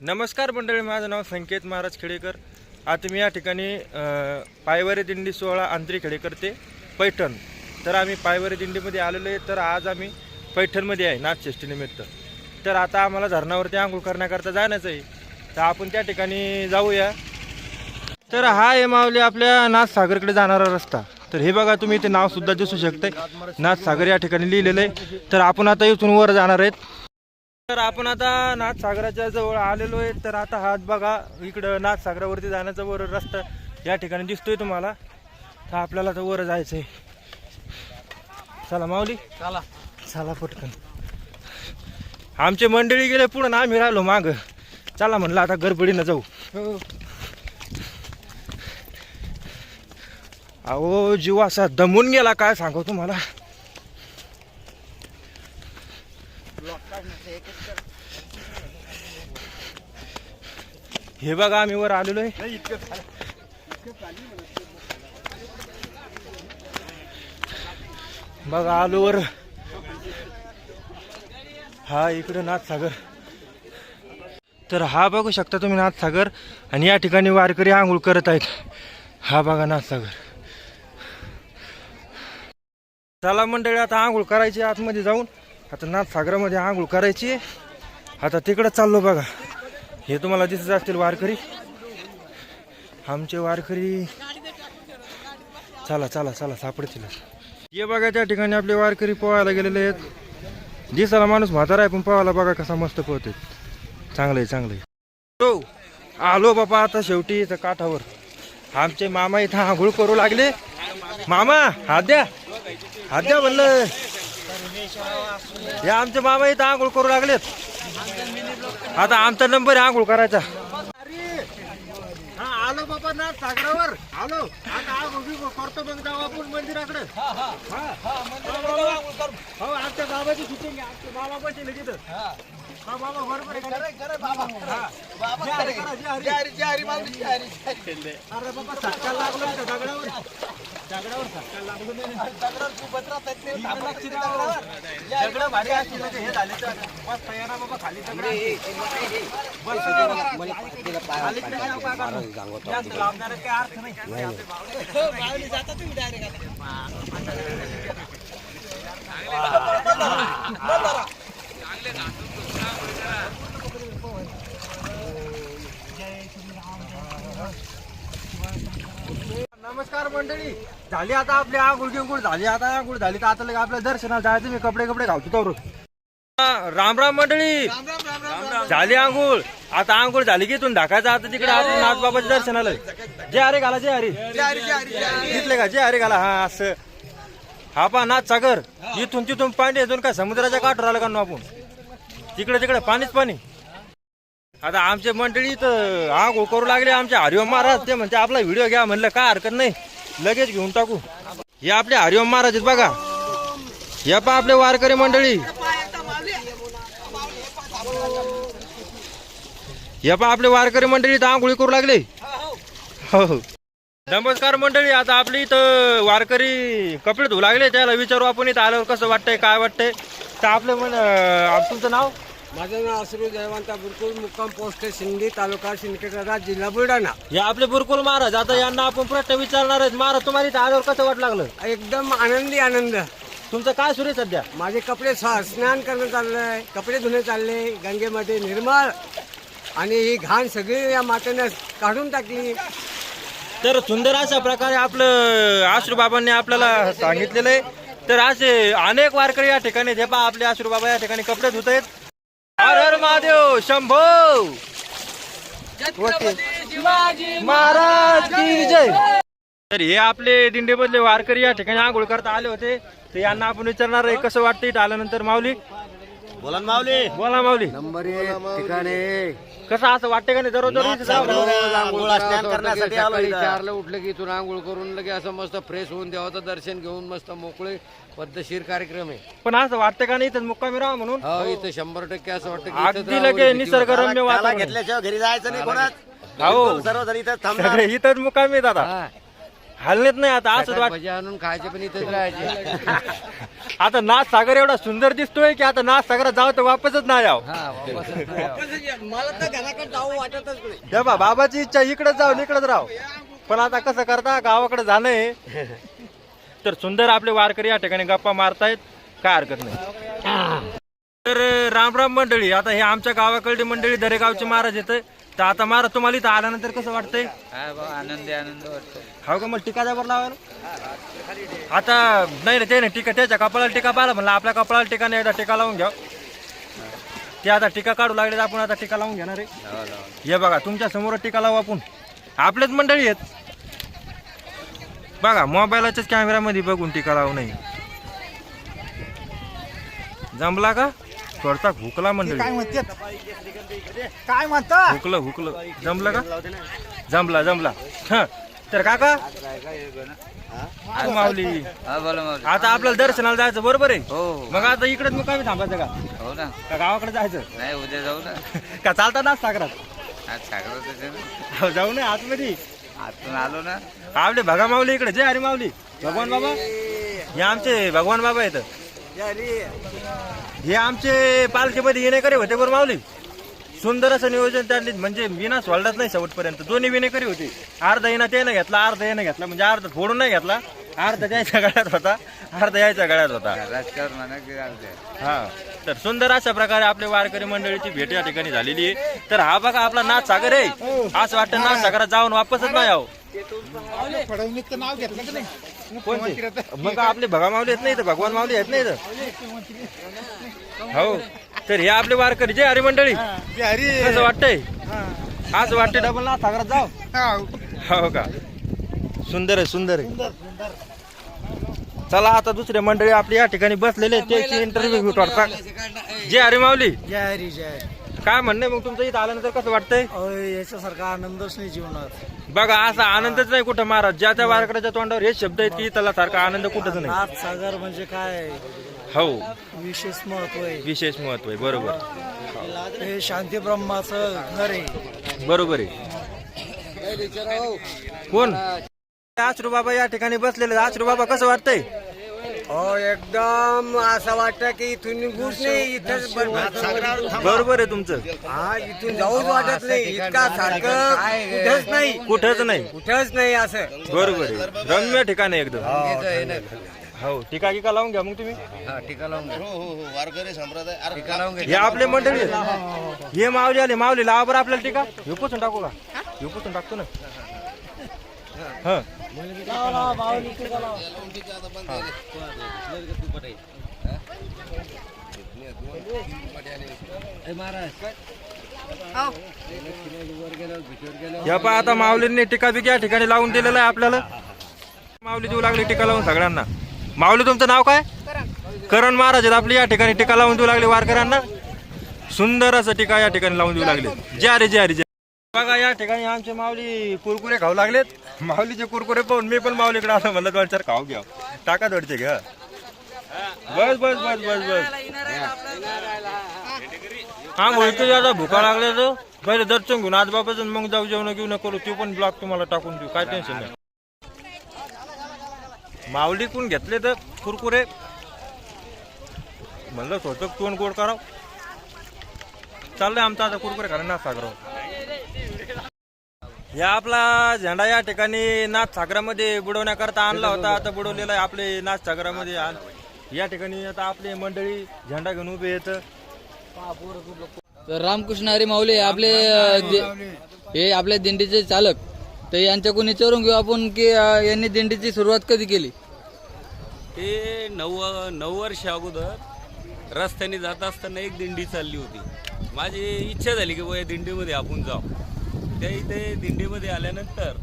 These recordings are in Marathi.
नमस्कार मंडळी माझं नाव संकेत महाराज खेडेकर. आता मी या ठिकाणी पायवरी पायवारी दिंडी सोहळा आंतरी खेडेकर ते पैठण. तर आम्ही पायवारी दिंडीमध्ये आलेलो आहे तर आज आम्ही पैठणमध्ये आहे नाथषष्ठीनिमित्त तर आता आम्हाला धरणावरती आंघोळ करण्याकरता जाण्याचं आहे. तर आपण त्या ठिकाणी जाऊया. तर हा आहे माऊली आपल्या नाथसागरकडे जाणारा रस्ता. तर हे बघा तुम्ही इथे नाव सुद्धा दिसू शकते नाथसागर या ठिकाणी लिहिलेलं आहे. तर आपण आता इथून वर जाणार आहेत. तर आपण आता नाथसागराच्या जवळ आलेलो आहे. तर आता हात बघा इकडं नाथसागरावरती जाण्याचा वर रस्ता या ठिकाणी दिसतोय तुम्हाला. तर आपल्याला तर वर जायचंय. चला माऊली. चला. चला पटकन. आमचे मंडळी गेले पुढं ना आम्ही राहिलो माग. चला म्हणलं आता गडबडीनं जाऊ. अहो जीव असा दमून गेला काय सांगू तुम्हाला? हे बघा आम्ही वर आलेलो आहे बघा आलो वर. हा इकडं नाथसागर. तर हा बघू शकता तुम्ही नाथसागर. आणि या ठिकाणी वारकरी आंघोळ करत आहेत. हा बघा नाथसागर. चला मंडळी आता आंघोळ करायची आतमध्ये जाऊन. आता नाथसागरामध्ये आंघोळ करायची. आता तिकडं चाललो बघा. हे तुम्हाला दिसत असतील वारकरी? आमचे वारकरी चला चला चला सापडतील. हे बघा त्या ठिकाणी आपले वारकरी पोहायला गेलेले आहेत. दिसायला माणूस म्हातारा आहे पण पोहायला बघा कसा मस्त पोहते चांगलं आहे चांगलं आहे. हो, आलो बाबा आता शेवटी इथं काठावर. आमचे मामा इथं आंघोळ करू लागले. मामा हात द्या. हात द्या म्हणलं. हे आमचे मामा इथं आंघोळ करू लागलेत. आता आमचा नंबर आहे आंघोळ करायचा. हा आलो बाबा ना सागरावर. आलो. आता आंघोळ बिंघोळ करतो मग जाऊ आपण मंदिराकडे हो आमच्या बाबाची शूटिंग आहे. आमचे बाबा बसले तिथं. हा. बाबा बरोबर आहे. का नाही? हा. जय हरी करा, जय हरी. अरे बाबा सटका लागलो दगडावर. दगडावर लक्ष द्यावं. दगडं भारी असतील हे झाले तर बस तयार बाबा खाली दगड बस? जास्त लावण्याला काही अर्थ नाही. नमस्कार मंडळी. झाली आता आपली आंघोळ गिंघोळ झाली आता आंघोळ झाली तर आता लगे आपल्या दर्शनाला जायचं मी कपडे कपडे घालतो तर राम राम मंडळी. झाली आंघोळ. आता आंघोळ झाली की इथून ढाकायचं आता तिकडे आपण नाथबाबाच्या दर्शनाला. जे अरे घाला जे अरे घेतले का? जे अरे घाला. हा असं. हा पा नाथ सागर इथून तिथून पाणी इथून काय समुद्राच्या काठावर आलं का नो आपण? तिकडे तिकडे पाणीच पाणी. आता आमचे मंडळी तर आग करू लागले आमचे हरिओम महाराज. ते म्हणते आपला व्हिडिओ घ्या. म्हणलं काय हरकत नाही. लगेच घेऊन टाकू. हे आपले हरिओम महाराज आहेत बघा. हे पा आपले वारकरी मंडळी. हे पा आपले वारकरी मंडळी तर आंघोळी करू लागले. हो हो. नमस्कार मंडळी आता आपली इथं वारकरी कपडे धुवू लागले. त्याला विचारू आपण इथं आल्यावर कसं वाटतंय काय वाटतंय. तर आपलं म्हण तुमचं नाव? माझं नाव श्री जयवंता बुरकुल मुक्काम पोस्ट शिंदे तालुका सिंदखेड जिल्हा बुलढाणा. हे आपले बुरकुल महाराज आता यांना आपण प्रश्न विचारणार आहेत. महाराज तुम्हाला इथं आल्यावर कसं वाट लागलं? एकदम आनंदी आनंद. तुमचं काय सुरू आहे सध्या? माझे कपडे स्वा- स्नान करणं चाललंय कपडे धुणे चालले गंगेमध्ये निर्मळ. आणि ही घाण सगळी या मातेनं काढून टाकली. तर सुंदर अशा प्रकारे आपलं आश्रू बाबांनी आपल्याला सांगितलेलं आहे. तर असे अनेक वारकरी या ठिकाणी पहा आपले आश्रू बाबा या ठिकाणी कपडे धुत आहेत हर हर महादेव शंभो! महाराज की जय! तर हे आपले दिंडीमधले वारकरी या ठिकाणी आंघोळ करता आले होते. तर यांना आपण विचारणार आहे कसं वाटतं इथं आल्यानंतर माऊली? बोला ना माऊली. बोला माऊली. नंबर एक ठिकाणे. कसं असं वाटतं का नाही दररोज दररोज इथं जावं? आंघोळ स्नान करण्यासाठी आलो सकाळी इथं. चारला उठलं की इथून आंघोळ करून लगे असं मस्त फ्रेश होऊन देवाचं दर्शन घेऊन मस्त मोकळे पद्धतशीर कार्यक्रम आहे. पण असं वाटतं का नाही इथं मुक्कामी राहा म्हणून? हो इथं शंभर टक्के असं वाटतं की इथंच अगदी राहावं, लगे निसर्गरम्य त्याला वातावरण. घेतल्याशिवाय घरी जायचं नाही कोणाच. हो. सर्व जण इथं थांबणार. सगळे इथंच मुक्कामी हा. हालण्यात नाही आता असंच वाट भजी आणून खायचे पण इथेच राहायचे. आता नाथ सागर एवढा सुंदर दिसतोय की आता नाथ सागरात जावं तर वापसच नाही यावं हा वापसच नाही यावं. मला तर घराकडे जाऊ वाटतच नाही. हे बा बाबाची इच्छा इकडेच जाऊ इकडेच राव पण आता कसं करता गावाकडे जाणं आहे. तर सुंदर आपले वारकरी या ठिकाणी गप्पा मारतायत. काय हरकत नाही. तर राम राम मंडळी आता हे आमच्या गावाकडली मंडळी दरेगावचे महाराज येत तर आता महाराज तुम्हाला इथं आल्यानंतर कसं वाटतंय? आनंदी आनंद वाटतो हो का? मग टीका द्या बरं लावायला. आता नाही रे ते नाही टीका त्याच्या कपाळाला टीका पाहिला म्हणलं आपल्या कपाळाला टीका नाही एकदा टीका लावून घ्या. ते आता टीका काढू लागले तर आपण आता टीका लावून घेणार आहे. हे बघा तुमच्यासमोर टीका लावू आपण. आपलेच मंडळी आहेत. बघा मोबाईलाच्याच कॅमेऱ्यामध्ये बघून टीका लावू नाही जमला का? थोडसा हुकला मंडळी. काय म्हणतात? काय म्हणता हुकलं हुकलं. जमलं का? जमला जमला. हं. तर काका? काय माऊली. हा बोला माऊली. आता आपल्याला दर्शनाला जायचं बरोबर आहे? हो. हो. मग आता इकडेच मग कमी थांबायचं का? हो ना. का गावाकडे जायचं? नाही उद्या जाऊ ना. का चालता ना सागरात? आज सागर हो, जाऊ ना आतमध्ये. आतून आलो ना. आपले भगा माऊली इकडे. जय हरी माऊली. भगवान बाबा. हे आमचे भगवान बाबा आहेत. हे आमचे पालखीमध्ये येणेकरी होते बरं माऊली. सुंदर असं नियोजन त्यांनी म्हणजे विना सोडलाच नाही शेवटपर्यंत. दोन्ही विनेकरी होते. अर्धा येणं त्यानं घेतला अर्धा येणं घेतला म्हणजे अर्धा फोडून नाही घेतला. अर्धा त्याच्या गळ्यात होता अर्धा यायच्या गळ्यात होता. हा. तर सुंदर अशा प्रकारे आपल्या वारकरी मंडळीची भेट या ठिकाणी झालेली आहे. तर हा बघा आपला नाथ सागर आहे. असं वाटतं नाथ सागरात जाऊन वापसच नाही आहो. फडणवीस नाव घेतलं की नाही? कोणते? मग आपले भगा मावले येत नाही तर भगवान मावले येत नाही तर हो तर हे आपले वारकरी जे हरी मंडळी. अरे कसं वाटतंय? असं वाटतंय डबल ना सागरात जाव हो. का? सुंदर आहे सुंदर आहे. चला आता दुसरे मंडळी आपली या ठिकाणी बसलेले आहेत, त्याची इंटरव्ह्यू घेऊ थोडसा जे हरी माऊली. जय हरी जय काय म्हणणं आहे? मग तुमचं इथं आल्यानंतर कसं वाटतंय? याच्यासारखा आनंदच नाही जीवनात. बघा असा आनंदच नाही कुठं महाराज. ज्या त्या वारकऱ्याच्या तोंडावर हे शब्द आहेत की त्याला सारखा आनंद कुठंच नाही. नाथ सागर म्हणजे काय? हो. विशेष महत्त्व आहे. विशेष महत्त्व आहे बरोबर. हे शांती ब्रह्माचं घर आहे. बरोबर आहे. कोण? आश्रू बाबा या ठिकाणी बसलेले आश्रू बाबा कसं वाटतंय? हो एकदम असं वाटतं की इथून निघूच नाही इथंच बरोबर आहे तुमचं. हा इथून जाऊच वाटत नाही. इतका सारखं कुठंच नाही. कुठंच नाही. कुठंच नाही असं. बरोबर आहे. रम्य ठिकाण आहे एकदम. हो टीका गिका लावून घ्या मग तुम्ही. हा टीका लावून घे. वारकरी संप्रदाय. अरे टीका लावून घे हे आपले मंडळी आहेत. हे मावली आले मावली लावा बरं आपल्याला टीका. हे पुसून टाकू का? हे पुसून टाकतो ना. हा या पा आता माऊलींनी टीका बिका या ठिकाणी लावून दिलेला आहे आपल्याला. माऊली देऊ लागली टीका लावून सगळ्यांना. माऊली तुमचं नाव काय? करण महाराज आपली या ठिकाणी टीका लावून देऊ लागली वारकऱ्यांना. सुंदर असं टीका या ठिकाणी लावून देऊ लागले. जे अरे जे अरे बघा या ठिकाणी आमचे माऊली कुरकुरे खाऊ लागलेत. माऊलीचे कुरकुरे पाहून मी पण माऊलीकडे आलो म्हणलं दोन चार खाऊ घ्या टाका दोडचे घ्या बस बस बस बस बस. हा बोलतो आता भुका लागल्या तर? पहिले दर्शन घेऊन आज बाबाचं मग जाऊ जेवण घेऊन करू ते पण ब्लॉक तुम्हाला टाकून देऊ. काय टेन्शन नाही. माऊली कोण घेतले तर कुरकुरे? म्हणलं स्वतः तोंड गोड कराव. चाललंय आमचा आता कुरकुरे खाणं ना सागराव या आपला झेंडा या ठिकाणी नाथ सागरामध्ये बुडवण्याकरता आणला होता. आता बुडवलेला आहे आपले नाथ सागरामध्ये. आण- या ठिकाणी आता आपले मंडळी झेंडा घेऊन उभे येत तर रामकृष्ण हरी माऊली आपले अ, दि- हे आपल्या दिंडीचे चालक. तर यांच्याकडून विचारून घेऊ आपण की अ, यांनी दिंडीची सुरुवात कधी केली? ते नऊ नऊ वर्ष अगोदर रस्त्याने जात असताना एक दिंडी चालली होती. माझी इच्छा झाली की बुवा या दिंडीमध्ये आपण जाऊ. त्या इथे दिंडीमध्ये आल्यानंतर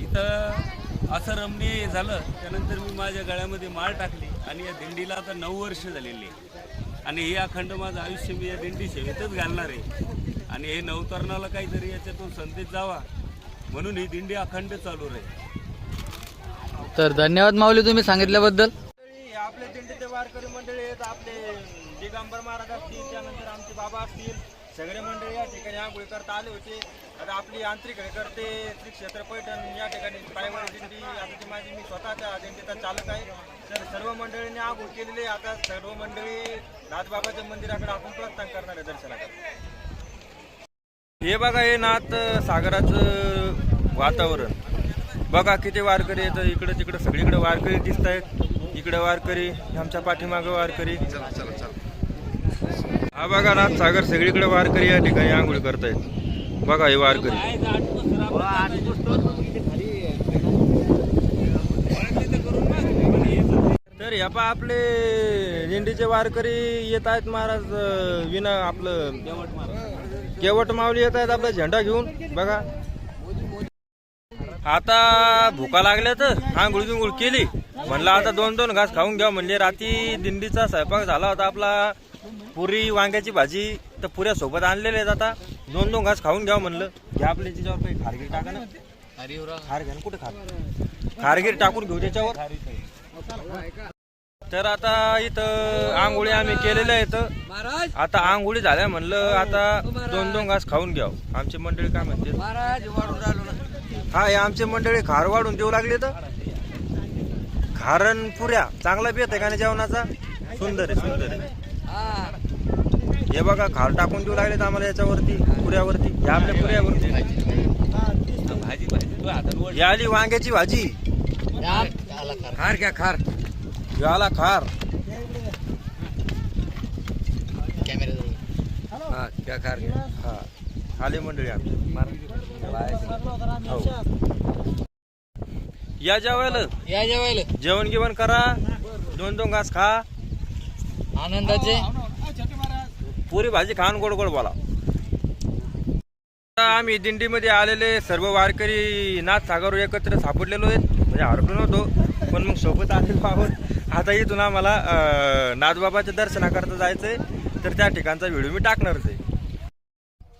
इथं असं रमणीय झालं. त्यानंतर मी माझ्या गळ्यामध्ये माळ टाकली आणि या दिंडीला आता नऊ वर्ष झालेली आहे. आणि हे अखंड माझं आयुष्य मी या दिंडी सेवेतच घालणार आहे. आणि हे नवतरणाला काहीतरी याच्यातून संदेश जावा म्हणून ही दिंडी अखंड चालू राहील. तर धन्यवाद माऊली तुम्ही सांगितल्याबद्दल. आपले दिंडीचे वारकरी मंडळी आहेत. आपले दिगंबर महाराज असतील त्यानंतर आमचे बाबा असतील. सगळे मंडळी या ठिकाणी आंघोळी करता आले होते. आता आपली आंतरिक करते श्री क्षेत्र पैठण. या ठिकाणी पायवाडी दिंडी. आता ती माझी मी स्वतःच्या दिंडीचा चालक आहे. तर सर्व मंडळींनी आंघोळ केलेली आता सर्व मंडळी नाथबाबाच्या मंदिराकडे आपण प्रस्थान करणार आहे दर्शनाकडे हे बघा हे नाथ सागराचं वातावरण. बघा किती वारकरी येतं. इकडं तिकडं सगळीकडे वारकरी दिसत आहेत इकडे वारकरी आमच्या पाठीमागं वारकरी. हा बघा ना सागर सगळीकडे वारकरी या ठिकाणी आंघोळ करतायत. बघा हे वारकरी. तर या पा आपले दिंडीचे वारकरी येत आहेत महाराज विना आपलं केवट माऊली येत आहेत आपला झेंडा घेऊन. बघा. आता भुका लागल्या तर आंघोळ गिंघोळ केली. म्हणलं आता दोन दोन घास खाऊन घ्या म्हणजे रात्री दिंडीचा स्वयंपाक झाला होता आपला. पुरी वांग्याची भाजी तर पुऱ्या सोबत आणलेल्या आहेत आता. दोन दोन घास खाऊन घ्या म्हणलं. घ्या आपल्या त्याच्यावर काही खारगीर टाका ना. खार घ्या ना कुठे खार? खारगीर टाकून घेऊ त्याच्यावर. तर आता इथं आंघोळी आम्ही केलेल्या आहेत. आता आंघोळी झाल्या म्हणलं आता दोन दोन घास खाऊन घ्याव. आमची मंडळी काय म्हणते हा हे आमचे मंडळी खार वाढून देऊ लागले तर. खारण पुऱ्या. चांगला बेत आहे का जेवणाचा? सुंदर आहे सुंदर आहे. हे बघा खार टाकून देऊ लागलेत आम्हाला याच्यावरती पुऱ्यावरती. या आपल्या पुऱ्यावरती. आली वांग्याची भाजी. खार घ्या खार. आला खार. हा घ्या खार घ्या. हा. आले मंडळी आमची हो. या जेवायला. या जेवायला. जेवण गिवण करा. दोन दोन घास खा. आनंदाचे? पुरी भाजी खाऊन गोड गोड बोला. आता आम्ही दिंडीमध्ये आलेले सर्व वारकरी नाथ सागर एकत्र सापडलेलो आहेत. म्हणजे हरकलो नव्हतो पण मग सोबत आलेलो आहोत. आता इथून आम्हाला नाथबाबाच्या दर्शनाकरता जायचंय. तर त्या ठिकाणचा व्हिडिओ मी टाकणारच आहे.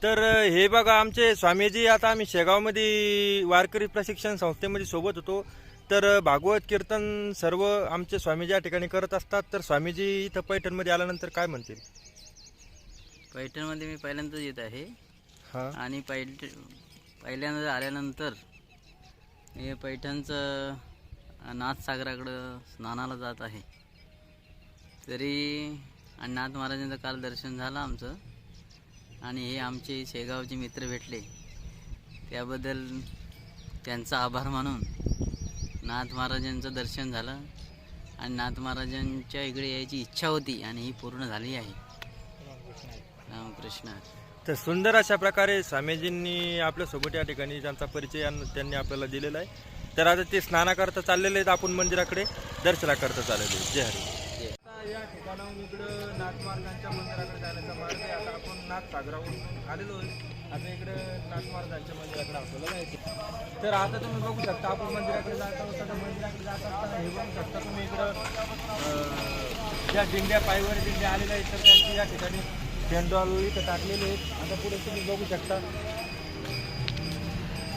तर हे बघा आमचे स्वामीजी आता आम्ही शेगावमध्ये वारकरी प्रशिक्षण संस्थेमध्ये सोबत होतो. तर भागवत कीर्तन सर्व आमचे स्वामीजी या ठिकाणी करत असतात तर स्वामीजी इथं पैठणमध्ये आल्यानंतर काय म्हणतील? पैठणमध्ये मी पहिल्यांदाच येत आहे. हां. आणि पैठ पहिल्यांदा आल्यानंतर हे पैठणचं नाथसागराकडं स्नानाला जात आहे. तरी आणि नाथ महाराजांचं काल दर्शन झालं आमचं. आणि हे आमचे शेगावचे मित्र भेटले. त्याबद्दल त्यांचा आभार मानून नाथ महाराजांचं दर्शन झालं आणि नाथ महाराजांच्या इकडे यायची इच्छा होती आणि ही पूर्ण झाली आहे. रामकृष्ण. तर सुंदर अशा प्रकारे स्वामीजींनी आपल्यासोबत या ठिकाणी त्यांचा परिचय त्यांनी आपल्याला दिलेला आहे. तर आता ते स्नानाकरता चाललेले आहेत आपण मंदिराकडे. दर्शनाकरता चाललेले आहेत. जय हरी. या ठिकाणाहून इकडं नाथमार्गांच्या मंदिराकडे जाण्याचा मार्ग आहे. आता आपण नाथ सागरावरून आलेलो आहे. आता इकडं नाथमार्गाच्या मंदिराकडे आपल्याला जायचं. तर आता तुम्ही बघू शकता आपण मंदिराकडे जात आहोत आता मंदिराकडे जात असताना हे बघू शकता तुम्ही इकडं ज्या दिंड्या पायवर दिंड्या आलेल्या आहेत तर त्यांची या ठिकाणी झेंडॉल इथं टाकलेले आहेत. आता पुढे तुम्ही बघू शकता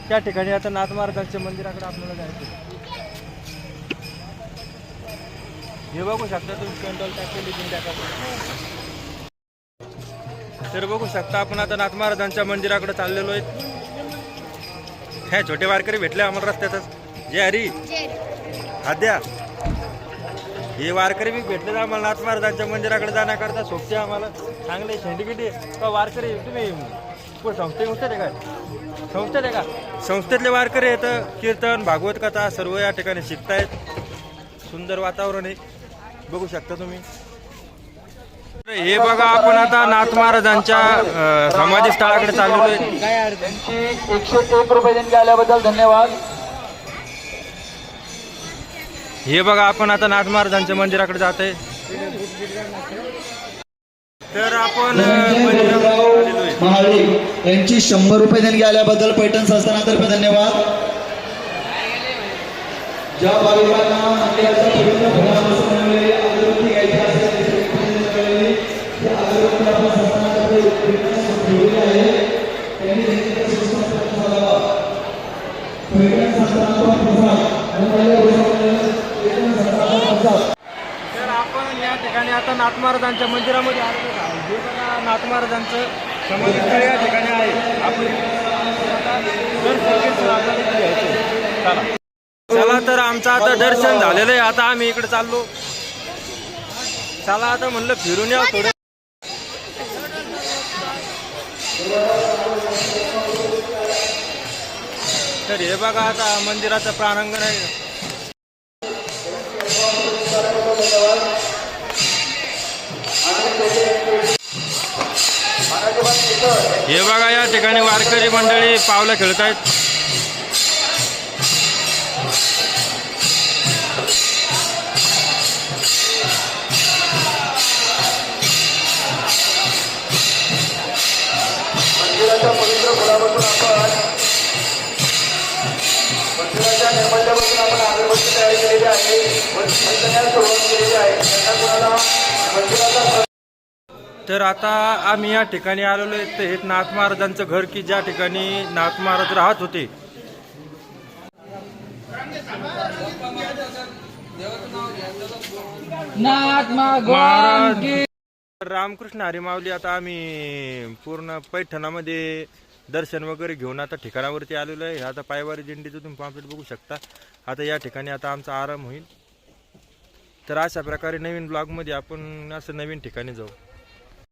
त्या ठिकाणी आता नाथमार्गाच्या मंदिराकडे आपल्याला जायचं हे बघू शकता तुम्ही झेंडॉल टाकलेली दिंड्याकडे तर बघू शकता आपण आता नाथ महाराजांच्या मंदिराकडे चाललेलो आहेत. ह्या छोटे वारकरी भेटले आम्हाला रस्त्यातच. जय हरी. आद्या हे वारकरी बी भेटले आम्हाला नाथ महाराजांच्या मंदिराकडे जाण्याकरता. सोबते आम्हाला. चांगले शेंडगिटी का वारकरी तुम्ही संस्थे संस्थेत आहे काय? संस्थेत आहे का? संस्थेतले वारकरी आहेत. कीर्तन भागवत कथा सर्व या ठिकाणी शिकतायत. सुंदर वातावरण आहे. बघू शकता तुम्ही. हे बघा आपण आता नाथ महाराजांच्या समाधी स्थळाकडे चाललेलो आहे. एकशे एक रुपये देणगी आल्याबद्दल धन्यवाद. हे बघा आपण आता नाथ महाराजांच्या मंदिराकडे जात आहे. तर आपण महाडिक यांची शंभर रुपये देणगी आल्याबद्दल पैठण संस्थानातर्फे धन्यवाद. ज्या भाविकांना तर आपण या ठिकाणी आता नाथ महाराजांच्या मंदिरामध्ये आलेलो आहोत. बघा नाथ महाराजांचं समाधीस्थळ या ठिकाणी आहे. आपण दर चला. चला तर आमचं आता दर्शन झालेलं आहे. आता आम्ही इकडे चाललो. चला आता म्हणलं फिरून या थोडं. तर हे बघा आता मंदिराचं प्रांगण आहे. हे बघा या ठिकाणी वारकरी मंडळी पावलं खेळत आहेत तर आता आम्ही या ठिकाणी आलेलो आहे ते हे नाथ महाराजांचं घर की ज्या ठिकाणी नाथ महाराज राहत होते. महाराज. रामकृष्ण हरी माऊली आता आम्ही पूर्ण पैठणामध्ये दर्शन वगैरे घेऊन आता ठिकाणावरती आलेलो आहे. आता पायवारी दिंडीचं तुम्ही पॉम्पलेट बघू शकता. आता या ठिकाणी आता आमचा आराम होईल. तर अशा प्रकारे नवीन ब्लॉगमध्ये आपण असं नवीन ठिकाणी जाऊ.